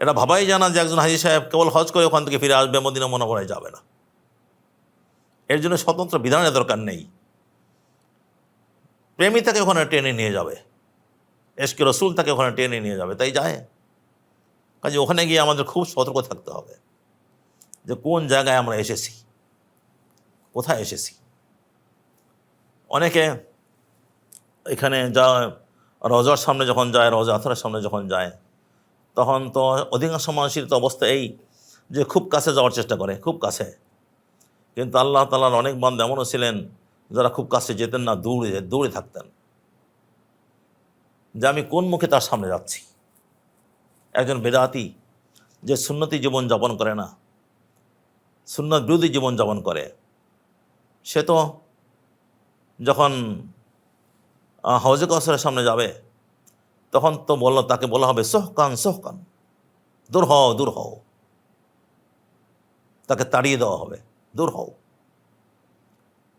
এটা ভাবাই জানা যে একজন হাজি সাহেব কেবল হজ করে ওখান থেকে ফিরে আসবে, মদিনা মনে করাই যাবে না। এর জন্য স্বতন্ত্র বিধানের দরকার নেই। প্রেমী তাকে ওখানে টেনে নিয়ে যাবে। এসকে রসুল তাকে ওখানে টেনে নিয়ে যাবে, তাই যায়। কাজে ওখানে গিয়ে আমাদের খুব সতর্ক থাকতে হবে যে কোন জায়গায় আমরা এসেছি, কোথায় এসেছি। অনেকে এখানে যা রজার সামনে যখন যায়, রজা আথরের সামনে যখন যায় তখন তো অধিকাংশ মানুষের তো অবস্থা এই যে খুব কাছে যাওয়ার চেষ্টা করে খুব কাছে। কিন্তু আল্লাহ তালার অনেক বান্ধব এমনও ছিলেন যারা খুব কাছে যেতেন না দৌড়ে দৌড়ে থাকতেন। যে আমি কোন মুখে তার সামনে যাচ্ছি? একজন বেদাতি যে সুন্নতি জীবন যাপন করে না সুন্নত বিরোধী জীবন যাপন করে সে তো যখন আহ, হজে কসরের সামনে যাবে তখন তো বলল, তাকে বলা হবে সোহকান সোহকান। দূর হও দূর হও। তাকে তাড়িয়ে দেওয়া হবে, দূর হও।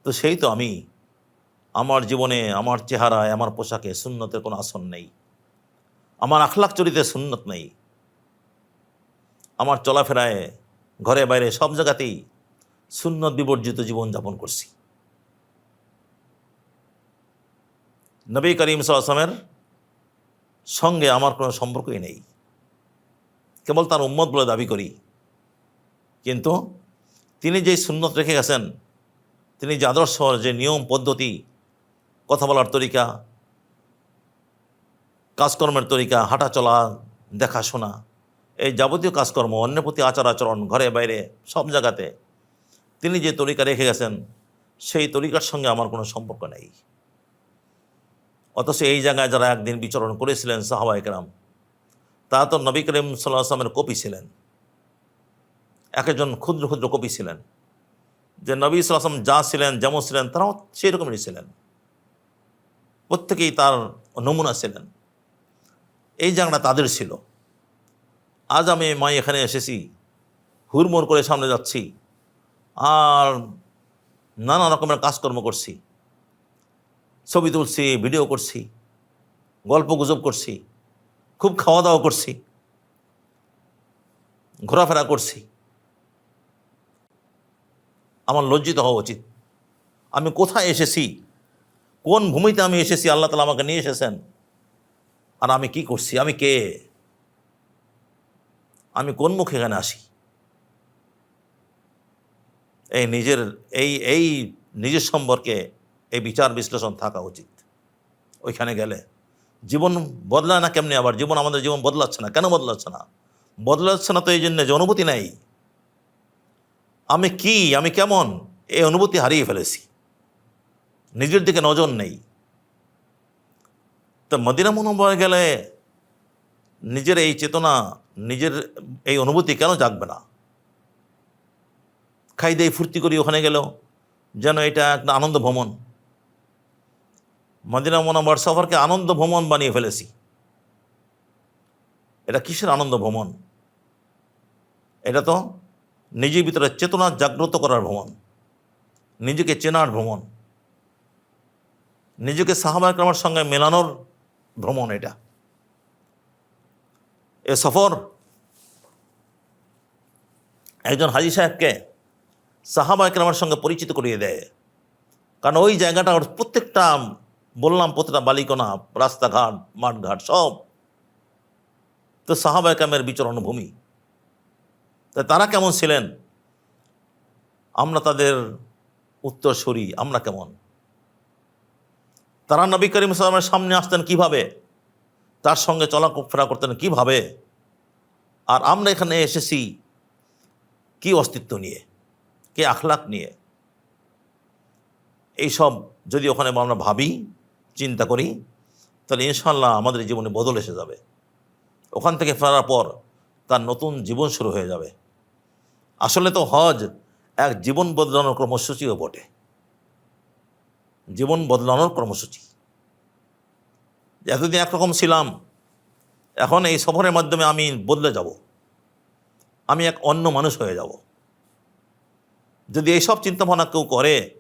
তো সেই তো আমি, আমার জীবনে, আমার চেহারায়, আমার পোশাকে সুন্নতের কোনো আসন নেই। আমার আখলাখ চরিত্রে সুন্নত নেই। আমার চলাফেরায়, ঘরে বাইরে সব জায়গাতেই সুন্নত বিবর্জিত জীবনযাপন করছি। নবী করিম সাল্লামের সঙ্গে আমার কোনো সম্পর্কই নেই। কেবল তার উম্মত বলে দাবি করি। কিন্তু তিনি যেই সুন্নত রেখে গেছেন, তিনি যে আদর্শ যে নিয়ম, পদ্ধতি, কথা বলার তরিকা, কাজকর্মের তরিকা, হাঁটা চলা দেখাশোনা এই যাবতীয় কাজকর্ম, অন্যের প্রতি আচার আচরণ, ঘরে বাইরে, সব জায়গাতে তিনি যে তরিকা রেখে গেছেন, সেই তরিকার সঙ্গে আমার কোনো সম্পর্ক নেই। অথচ এই জায়গায় যারা একদিন বিচরণ করেছিলেন সাহাবা একরাম তা তো নবী করিম সাল্লাহ আসলামের কপি ছিলেন। এক একজন ক্ষুদ্র ক্ষুদ্র কপি ছিলেন। যে নবী সাল্লাম যা ছিলেন, যেমন ছিলেন, তারাও সেই রকমই ছিলেন। প্রত্যেকেই তার নমুনা ছিলেন। এই জায়গাটা তাদের ছিল। আজ আমি মাই এখানে এসেছি, হুড়মুড় করে সামনে যাচ্ছি, আর নানা রকমের কাজকর্ম করছি। ছবি তুলছি, ভিডিও করছি, গল্প গুজব করছি, খুব খাওয়া দাওয়া করছি, ঘোরাফেরা করছি। আমার লজ্জিত হওয়া উচিত। আমি কোথায় এসেছি? কোন ভূমিতে আমি এসেছি? আল্লাহ তালা আমাকে নিয়ে এসেছেন। আর আমি কি করছি? আমি কে? আমি কোন মুখে এখানে আসি? এই নিজের, এই এই নিজের সম্পর্কে এই বিচার বিশ্লেষণ থাকা উচিত। ওইখানে গেলে জীবন বদলায় না কেমনি? আবার জীবন আমাদের জীবন বদলাচ্ছে না। কেন বদলাচ্ছে না? বদলাচ্ছে না তো এই জন্য যে অনুভূতি নাই। আমি কি? আমি কেমন? এই অনুভূতি হারিয়ে ফেলেছি। নিজের দিকে নজর নেই। তো মদিনা মনোবর গেলে নিজের এই চেতনা, নিজের এই অনুভূতি কেন জাগবে না? খাই দেই ফুর্তি করি ওখানে গেলেও যেন এটা একটা আনন্দ ভ্রমণ। মদিনা মনোবর সফরকে আনন্দ ভ্রমণ বানিয়ে ফেলেছি। এটা কিসের আনন্দ ভ্রমণ? এটা তো নিজের ভিতরে চেতনা জাগ্রত করার ভ্রমণ, নিজেকে চেনার ভ্রমণ, নিজেকে সাহাবাহামের সঙ্গে মেলানোর ভ্রমণ এটা। এ সফর একজন হাজি সাহেবকে সাহাবা একরামের সঙ্গে পরিচিত করিয়ে দেয়। কারণ ওই জায়গাটা ওর প্রত্যেকটা বললাম, প্রতিটা বালিকোনা রাস্তাঘাট, মাঠঘাট, সব। তো সাহাবা একরামের বিচরণ ভূমি। তা তারা কেমন ছিলেন? আমরা তাদের উত্তরসূরি আমরা কেমন? তারা নবী করিম সালামের সামনে আসতেন কীভাবে? তার সঙ্গে চলাফেরা করতেন কীভাবে? আর আমরা এখানে এসেছি কি অস্তিত্ব নিয়ে? কে আখলাক নিয়ে? এইসব যদি ওখানে আমরা ভাবি চিন্তা করি, তাহলে ইনশাল্লাহ আমাদের জীবনে বদল এসে যাবে। ওখান থেকে ফেরার পর তার নতুন জীবন শুরু হয়ে যাবে। আসলে তো হজ এক জীবন বদলানোর কর্মসূচিও বটে। জীবন বদলানোর কর্মসূচি। এতদিন একরকম ছিলাম, এখন এই সফরের মাধ্যমে আমি বদলে যাব। আমি এক অন্য মানুষ হয়ে যাব। যদি এইসব চিন্তাভাবনা কেউ করে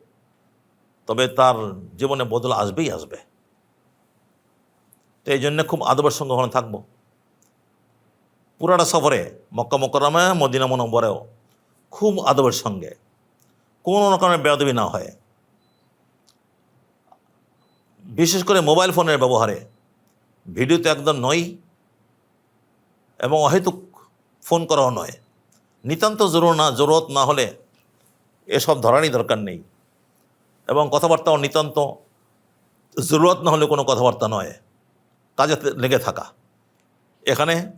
তবে তার জীবনে বদল আসবেই আসবে। তো এই জন্যে খুব আদবের সঙ্গে ওখানে থাকব। পুরাটা সফরে মক্কা মকরমে মদিনা মনম্বরেও খুব আদবের সঙ্গে। কোনো রকমের বেয়াদবি না হয়। বিশেষ করে মোবাইল ফোনের ব্যবহারে। ভিডিও তো একদম নয় এবং অহেতুক ফোন করাও নয়। নিতান্ত জরুর না, জরুরত না হলে এসব ধরারই দরকার নেই। এবং কথাবার্তাও নিতান্ত। জরুরত না হলে কোনো কথাবার্তা নয়। কাজে লেগে থাকা। এখানে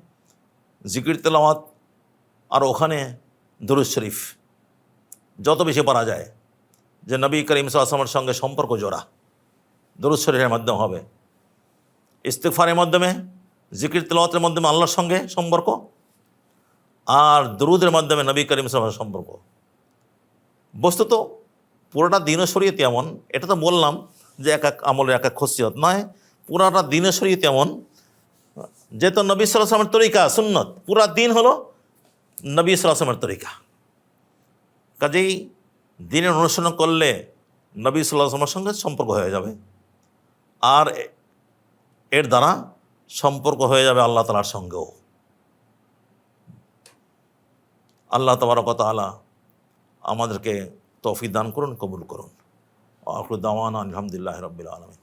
জিকির তেলাওয়াত আর ওখানে দরুদ শরীফ। যত বেশি পারা যায়, যে নবী করিম সাল্লামের সঙ্গে সম্পর্ক জোড়া। দরুদ শরীফের মাধ্যমে হবে। ইস্তেকফারের মাধ্যমে, জিকির তেলাওয়াতের মাধ্যমে আল্লাহর সঙ্গে সম্পর্ক আর দরুদের মাধ্যমে নবী করিম সাল্লামের সম্পর্ক। বস্তুত পুরোটা দিনও শরীয়তে এমন এটা তো বললাম যে এক এক আমলের এক এক খসিয়ত, নয়, পুরাটা দিনও শরীয়তে এমন যেহেতু নবী সাল্লামের তরিকা, সুন্নত, পুরা দিন হলো নবী সাল্লামের তরিকা। কাজেই দিনের অনুসরণ করলে নবী সাল্লামের সঙ্গে সম্পর্ক হয়ে যাবে। আর এর দ্বারা সম্পর্ক হয়ে যাবে আল্লাহ তালার সঙ্গেও। আল্লাহ তবরকত আলা আমাদেরকে তৌফিক দান করুন কবুল করুন। আখরুদ্দাওয়ান আলহামদুলিল্লাহ রবিল আলমী